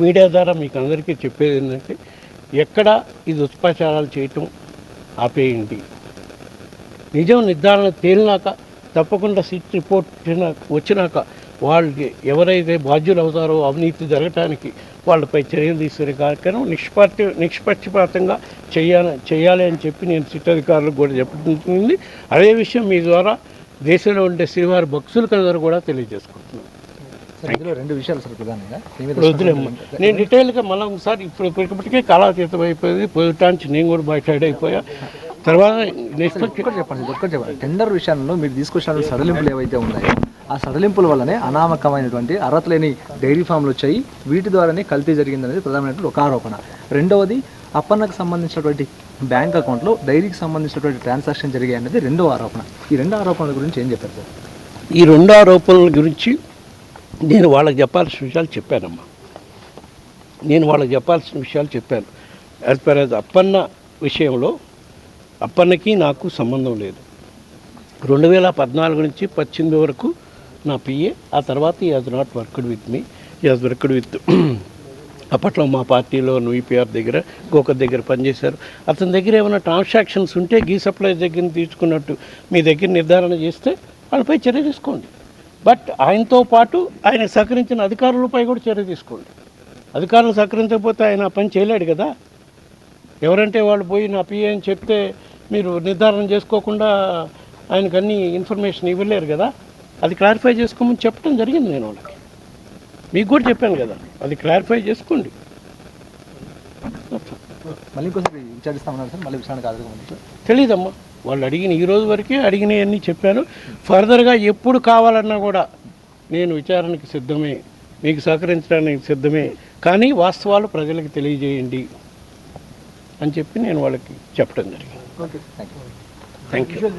Media ద్వారా మీకు అందరికీ చెప్పేది ఏంటంటే ఎక్కడ ఈ దుష్ప్రచారాలు చేయటం ఆపేయండి. నిజం నిర్ధారణ తేలినాక తప్పకుండా సిట్ రిపోర్ట్ వచ్చినాక వాళ్ళకి ఎవరైతే బాధ్యులు అవుతారో అవినీతి జరగటానికి వాళ్ళపై చర్యలు తీసుకునే కార్యక్రమం నిష్పక్ష నిష్పక్షపాతంగా చేయాలి చేయాలి అని చెప్పి నేను సిట్ అధికారులకు కూడా చెప్పుకుంటుంది అదే విషయం మీ ద్వారా దేశంలో ఉండే శ్రీవారి భక్తులకు కూడా తెలియజేసుకుంటున్నాను. రెండు విషయాలు సార్ ప్రధానంగా. నేను డీటెయిల్గా మళ్ళీ ఒకసారి ఇప్పుడు ఇప్పటికే కాలాతీతం అయిపోయింది పోయటానికి నేను కూడా బయట అయిపోయా. తర్వాత నెక్స్ట్ చెప్పండి ఒక్కటి చెప్పండి. టెండర్ విషయంలో మీరు తీసుకొచ్చిన సడలింపులు ఏవైతే ఉన్నాయో ఆ సడలింపుల వల్లనే అనామకమైనటువంటి అర్హత లేని డైరీ ఫామ్లు వచ్చాయి. వీటి ద్వారానే కల్తీ జరిగిందనేది ప్రధానమైనటువంటి ఒక ఆరోపణ. రెండవది అప్పన్నకు సంబంధించినటువంటి బ్యాంక్ అకౌంట్లో డైరీకి సంబంధించినటువంటి ట్రాన్సాక్షన్ జరిగాయి అనేది రెండవ ఆరోపణ. ఈ రెండు ఆరోపణల గురించి ఏం చెప్పారు సార్? ఈ రెండు ఆరోపణల గురించి నేను వాళ్ళకి చెప్పాల్సిన విషయాలు చెప్పానమ్మా. నేను వాళ్ళకి చెప్పాల్సిన విషయాలు చెప్పాను. యాజ్ పర్ యాజ్ అప్పన్న విషయంలో అప్పన్నకి నాకు సంబంధం లేదు. రెండు వేల పద్నాలుగు నుంచి పద్దెనిమిది వరకు నా పిఏ ఆ తర్వాత he has not worked with me he has worked with అప్పట్లో మా పార్టీలో యూపీఆర్ దగ్గర ఇంకొక దగ్గర పనిచేశారు. అతని దగ్గర ఏమైనా ట్రాన్సాక్షన్స్ ఉంటే గీ సప్లై దగ్గర తీసుకున్నట్టు మీ దగ్గర నిర్ధారణ చేస్తే వాళ్ళపై చర్య తీసుకోండి. బట్ ఆయనతో పాటు ఆయన సహకరించిన అధికారులపై కూడా చర్య తీసుకోండి. అధికారులు సహకరించకపోతే ఆయన పని చేయలేడు కదా. ఎవరంటే వాళ్ళు పోయి నా పిఏ అని చెప్తే మీరు నిర్ధారణ చేసుకోకుండా ఆయనకు అన్ని ఇన్ఫర్మేషన్ ఇవ్వలేరు కదా. అది క్లారిఫై చేసుకోమని చెప్పడం జరిగింది నేను వాళ్ళకి. మీకు కూడా చెప్పాను కదా. అది క్లారిఫై చేసుకోండి. మళ్ళీ ఇంకోసారి విచారిస్తామన్నారు సార్. మళ్ళీ విచారణకు హాజరుగా సార్ తెలీదమ్మా. వాళ్ళు అడిగిన ఈ రోజు వరకే అడిగినవన్నీ చెప్పాను. ఫర్దర్గా ఎప్పుడు కావాలన్నా కూడా నేను విచారణకి సిద్ధమే మీకు సహకరించడానికి సిద్ధమే కానీ వాస్తవాలు ప్రజలకు తెలియజేయండి అని చెప్పి నేను వాళ్ళకి చెప్పడం జరిగింది. Thank you